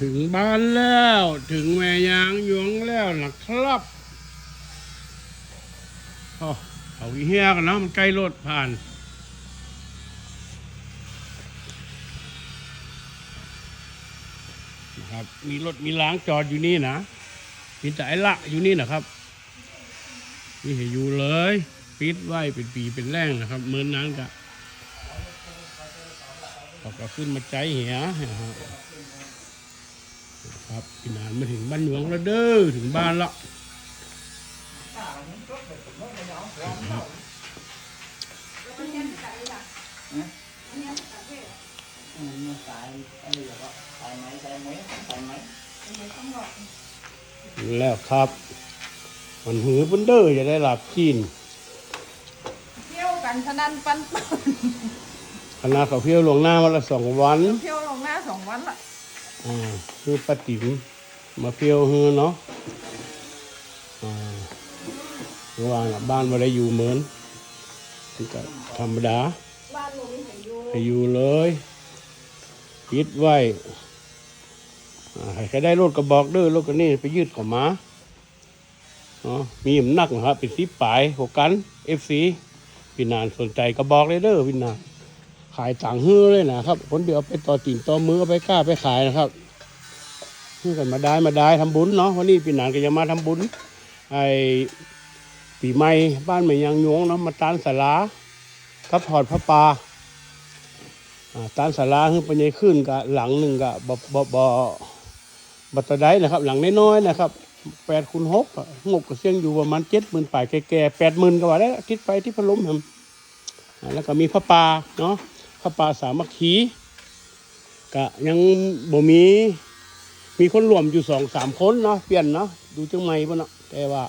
ถึงบ้านแล้ว ถึงแม่ยางยวงแล้วนะครับโอ้เอาอีเฮียกันนะมันใกล้รถผ่านนะครับ มีรถมีล้างจอดอยู่นี่นะ มีแต่ไอ้ละอยู่นี่นะครับนี่ให้อยู่เลยปิดไว้เป็นปีเป็นแรงนะครับเหมือนนั้นกะเขาก็ขึ้นมาใจเหียะ ครับครับพี่นานมาถึงบ้านหลวงแล้วเด้อถึงบ้านละครับอืมมันสายอะไรอย่างเงี้ยสายไหมสายไหมสายไหมแล้วครับ มันหือเพิ่นเด้อจะได้หลับกินเที่ยวกันพนันปันปนคณะเขาเพี้ยวลวงหน้าวันละสองวันเที่ยวลงหน้าสองวันละ อ่าคือป้าติ๋มมาเพียวฮือเนาะอ่าเมื่อวานน่ะบ้านมาได้อยู่เหมือนนี่ก็ธรรมดาบ้านลงนี่ให้อยู่เลยปิดไว้ใครได้รถกระบอกเด้อรถกันนี่ไปยืดเขอมาเนาะมีน้ำหนักนะครับเป็นสีปลายหกกันเอฟซีพี่นานสนใจกระบอกเลยเด้อพี่นานายต่างฮื้อเลยนะครับคนเดียวไปต่อติ่นต่อมือเอไปกล้าไปขายนะครับเพื่อกันมาได้มาได้ทำบุญเนาะวันนี้พี่นานก็จะมาทำบุญไอปีใหม่บ้านใหม่ยางยวงเนาะมาตานสาราทับถอดพระปาอ่าตานสาราคือปัญญาขึ้นกับหลังหนึ่งกับบ่บ่บ่บัตรได้นะครับ หลังน้อยๆนะครับแปดคูณหกอะงบก็เสียงอยู่ประมาณเจ็ดหมื่นปลายแก่ๆแปดหมื่นก็ว่าได้คิดไปที่พัดลมครับอ่าแล้วก็มีพระปาเนาะ พระปาสามัคคีก็ยังบ่มี มีคนรวมอยู่สองสามคนเนาะเปลี่ยนเนาะดูจังไม่ป่ะเนาะแต่ว่า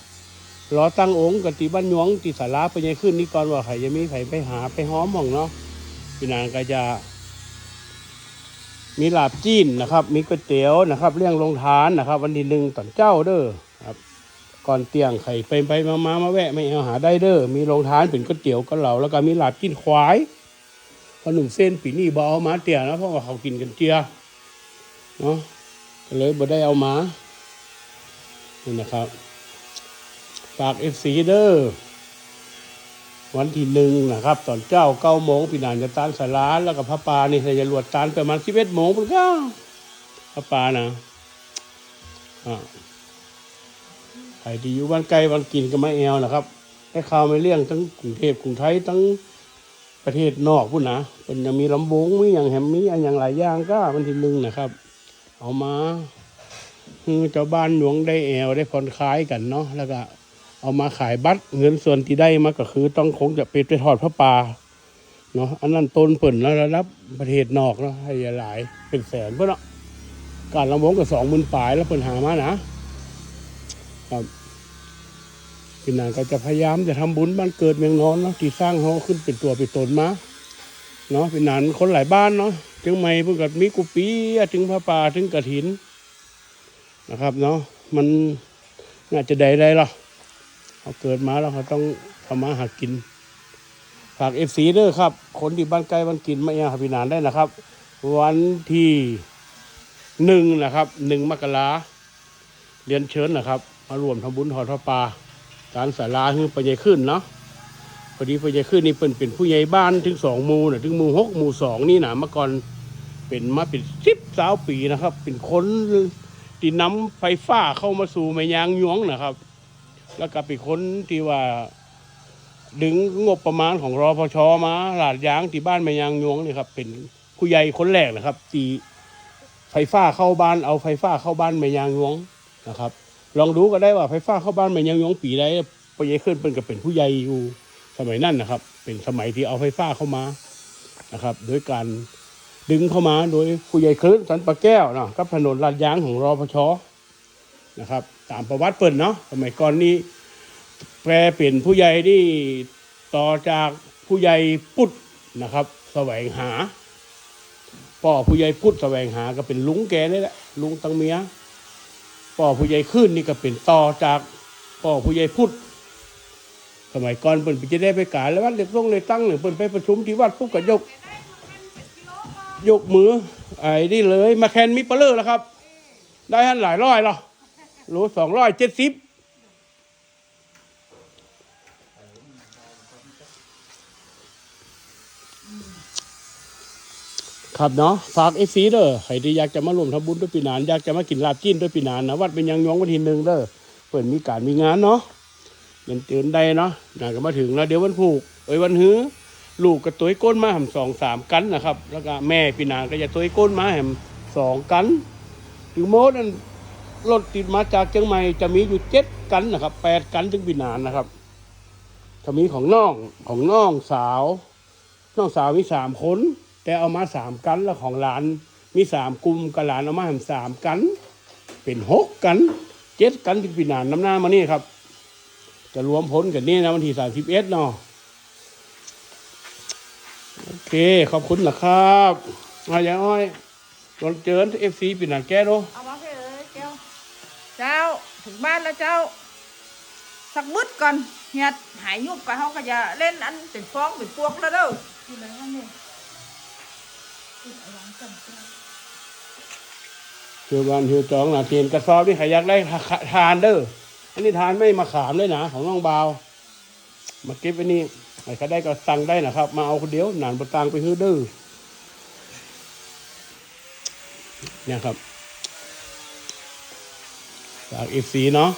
รอตั้งองค์กตีบ้านหยวงตีสาราปัญญาขึ้นนี่ก่อนว่าใครจะมีใครไปหาไปห้อมห้องเนาะพี่นางก็จะ มีลาบจีนนะครับ มีก๋วยเตี๋ยวนะครับเลี้ยงลงทานนะครับ วันที่หนึ่งตอนเจ้าเด้อครับ ก่อนเตียงไข่ไปไปมามามาแวะไม่เอาหาได้เด้อมีลงทานเป็นก๋วยเตี๋ยวก็เหล่าแล้วก็มีลาบจีนควาย ขนมเส้นปีนี่บเอามาเตี๋ยนะเพราะว่าเขากินกันเจียเนาะก็เลยบ่ได้เอามานี่นะครับฝากเอฟซีเด้อวันที่หนึ่งนะครับ ตอนเจ้าเก้าโมงพี่นานจะตานสาราแล้วก็พระปานี่ใส่จรวดตานประมาณสิบเอ็ดโมงพุ่นก็พระปานะอ่าใครที่อยู่บ้านไกลบ้านกินก็ไม่แอวนะครับให้ข่าวไม่เลี่ยงทั้งกรุงเทพกรุงไทยทั้ง ประเทศนอกพุ่นนะเป็นยังมีลำวงมีอย่างแฮมมีอันอย่างหลายอย่างก็วันที่นึงนะครับ เอามาคือเจ้าบ้านหลวงได้แอวได้ผ่อนคลายกันเนาะแล้วก็ เอามาขายบัตรเงินส่วนที่ได้มาก็คือ ต้องคงจะไปไปทอดพระป่าเนาะอันนั้นต้นเปิ่นแล้วระดับประเทศนอกเนาะให้หลายเป็นแสนเพื่อนเนาะการลำวงก็สองหมื่นปลายแล้วเปิ่นหามานะครับ พี่นางก็จะพยายามจะทำบุญบ้านเกิดเมืองนอนเนาะที่สร้างเขาขึ้นเป็นตัวเป็นตนมาเนาะพี่นานคนหลายบ้านเนาะถึงไม่เพิ่งกับมีกุปีถึงพระป่าถึงกระถินนะครับเนาะมันน่าจะได้ได้หรอเขาเกิดมาแล้วเขาต้องทำมาหากินฝากเอฟซีเด้อครับ คนที่บ้านใกล้บ้านกินไม่ยากพินานได้นะครับ วันที่หนึ่งนะครับหนึ่งมกราเรียนเชิญนะครับ มารวมทำบุญทอดพระป่า การสาราคือปัญญาขึ้นเนาะพอดีปัญญาขึ้นนี่เป็นเป็นผู้ใหญ่บ้านถึงสองหมู่นะถึงหมู่หกหมู่สองนี่นะเมื่อก่อนเป็นมาเป็นสิบสาวปีนะครับ เป็นคนที่นำไฟฟ้าเข้ามาสู่แม่ยางยวงนะครับ แล้วก็เป็นคนที่ว่าดึงงบประมาณของรอพชมาหลาดยางที่บ้านแม่ยางยวงนี่ครับเป็นผู้ใหญ่คนแรกนะครับตีไฟฟ้าเข้าบ้านเอาไฟฟ้าเข้าบ้านแม่ยางยวงนะครับ ลองดูก็ได้ว่าไฟฟ้าเข้าบ้านแม่ยางยงปีใดผู้ใหญ่ขึ้นเป็นกับเป็นผู้ใหญ่อยู่สมัยนั้นนะครับ เป็นสมัยที่เอาไฟฟ้าเข้ามานะครับ โดยการดึงเข้ามาโดยผู้ใหญ่คลื่นสันปะแก้วเนาะกับถนนลาดยางของรอพชนะครับ ตามประวัติเปิ่นเนาะสมัยก่อนนี้แปลเป็นผู้ใหญ่ที่ต่อจากผู้ใหญ่พุทธนะครับ แสวงหาป่อผู้ใหญ่พุทธแสวงหาก็เป็นลุงแกนี่แหละลุงตังเมีย ป่อผู้ใหญ่ขึ้นนี่ก็เป็นต่อจากป่อผู้ใหญ่พุทธสมัยก่อนเปิ่นจะได้ไปกาแล้ววัดเล็กลงเลยตั้งหนึ่งเปิ่นไปประชุมที่วัดปุ๊บก็ยก ยกมือไอ้นี่เลย มาแคนมิปเปอร์เลอร์แล้วครับ ได้หันหลายร้อยหรอรู้สองร้อยเจ็ดสิบ ครับเนาะฝากเอซีเด้อใครที่อยากจะมาร่วมทำบุญด้วยปีนานอยากจะมากินลาบจิ้นด้วยปีนานนะวัดเป็นยังยองวันที่หนึ่งเด้อเปิดมีการมีงานเนาะเงินเตือนใดเนาะน่าก็มาถึงแล้วเดี๋ยววันผูกเอ้ยวันหื้อลูกกระตุ้ยก้นมาแหมสองสามกันนะครับ แล้วก็แม่ปีนานก็จะตุ้ยก้นมาแหมสองกันถึงโมดนั่นรถติดมาจากเชียงใหม่จะมีอยู่เจ็ดกันนะครับแปดกันถึงปีนานนะครับจะมีของน้องของน้องสาว น้องสาวมีสามคน แต่เอามาสามกันแล้วของหลานมีสามกลุ่มกับหลานเอามาให้สามกัน เป็นหกกันเจ็ดกันที่ปีนานน้ำหน้ามานี่ครับจะรวมผลกันนี่นะวันที่สามสิบเอ็ดเนาะโอเค ขอบคุณนะครับมาอย่างอ้อยตอนเจอเอฟซีปีนานแก้โนเอามาให้เลยเจ้าเจ้าถึงบ้านแล้วเจ้า สักบึดก่อนเฮียหายยุบกับเขาก็จะเล่นอันเป็นฟองเป็นพวกแล้วเด้อ ที่ไหนวะเนี่ยเชื่อวันเชื่อจองนะเทียนกระสอบนี่ใครอยากได้ทานเด้ออันนี้ทานไม่มาขามเลยนะของน้องบาวมาเก็บไว้นี่ใครได้ก็สั่งได้นะครับ มาเอาคนเดียวหนานบตังไปฮื้อเด้อเนี่ยครับจากเอฟซีเนาะ